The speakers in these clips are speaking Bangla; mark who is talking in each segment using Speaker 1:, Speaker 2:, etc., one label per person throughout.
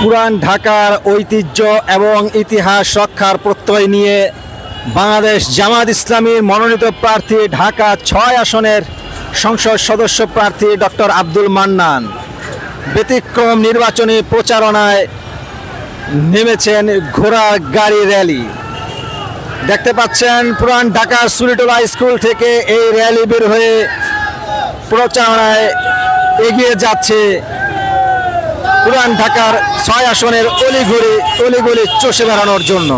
Speaker 1: পুরান ঢাকার ঐতিহ্য এবং ইতিহাস রক্ষার প্রত্যয় নিয়ে বাংলাদেশ জামাত ইসলামীর মনোনীত প্রার্থী ঢাকা ছয় আসনের সংসদ সদস্য প্রার্থী ডক্টর আব্দুল মান্নান। ব্যতিক্রম নির্বাচনী প্রচারণায় নেমেছেন ঘোড়া গাড়ি র্যালি। দেখতে পাচ্ছেন পুরান ঢাকার সুলিটোলা স্কুল থেকে এই র্যালি বের হয়ে প্রচারণায় এগিয়ে যাচ্ছে পুরান ঢাকার ছয় আসনের অলিগলি অলিগলি চষে বেড়ানোর জন্য।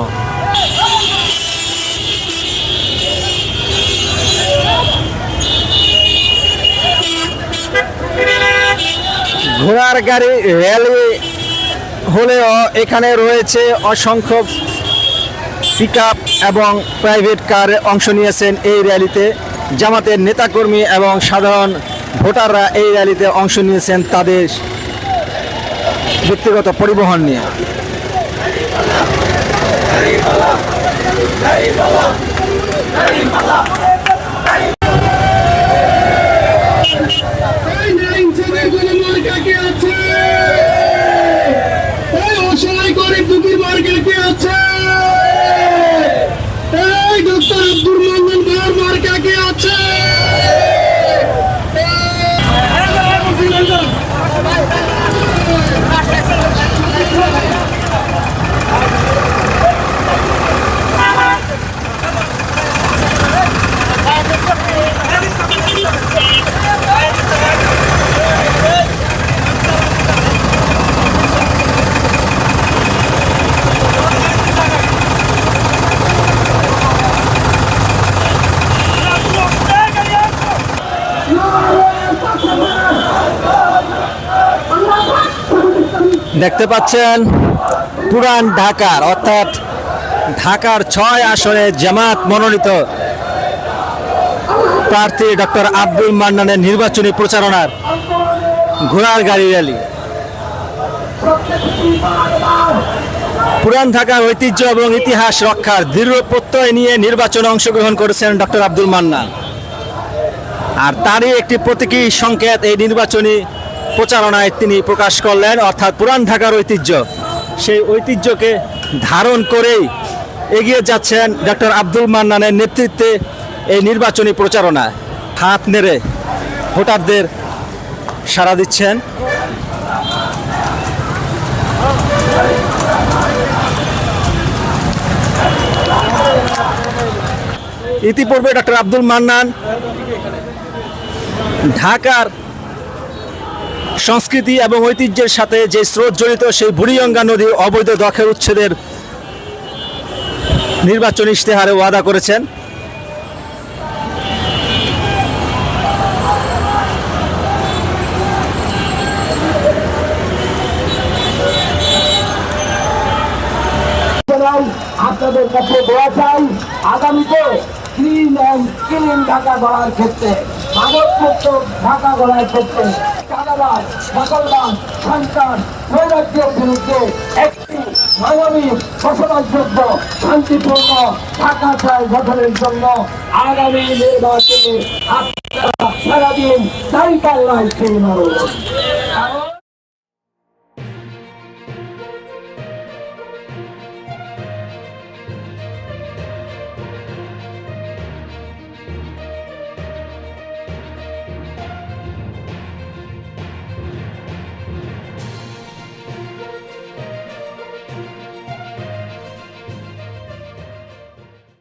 Speaker 1: ঘোড়ার গাড়ি র্যালি হলেও এখানে রয়েছে অসংখ্য পিক এবং প্রাইভেট কার অংশ নিয়েছেন এই র্যালিতে। জামাতের নেতাকর্মী এবং সাধারণ ভোটাররা এই র্যালিতে অংশ নিয়েছেন তাদের ব্যক্তিগত পরিবহন নিয়ে। দেখতে পাচ্ছেন পুরান ঢাকার, অর্থাৎ ঢাকার ছয় আসনে জামাত মনোনীত প্রার্থী ডক্টর আব্দুল মান্নানের নির্বাচনী প্রচারণার ঘোড়ার গাড়ি র্যালি। পুরান ঢাকার ঐতিহ্য এবং ইতিহাস রক্ষার দৃঢ় প্রত্যয় নিয়ে নির্বাচনে অংশগ্রহণ করেছেন ডক্টর আব্দুল মান্নান। আর তারই একটি প্রতীকী সংকেত এই নির্বাচনী প্রচারণায় তিনি প্রকাশ করলেন, অর্থাৎ পুরান ঢাকার ঐতিহ্য। সেই ঐতিহ্যকে ধারণ করেই এগিয়ে যাচ্ছেন ডক্টর আব্দুল মান্নানের নেতৃত্বে এই নির্বাচনী প্রচারণায় হাত নেড়ে ভোটারদের সাড়া দিচ্ছেন। ইতিপূর্বে ডক্টর আব্দুল মান্নান ঢাকার সংস্কৃতি এবং ঐতিহ্যের সাথে যে স্রোত জড়িত সেই বুড়িগঙ্গা নদী অবৈধ দখল উচ্ছেদের নির্বাচন ইশতেহারে ওয়াদা করেছেন।
Speaker 2: আপনাদের কাছে দোয়া চাই, আগামীতে ক্লিন অ্যান্ড ক্লিন ঢাকা গড়ার ক্ষেত্রে। কাগজপত্র ঢাকা গড়ার ক্ষেত্রে চাঁদাবাদ সকলবাদ সন্তান নৈরাজ্যের বিরুদ্ধে একটি মানবিক বসবাসযোগ্য শান্তিপূর্ণ ঢাকা চায় গঠনের জন্য আগামী নির্বাচনে আপনারা সারাদিন পাল্লায় ছিল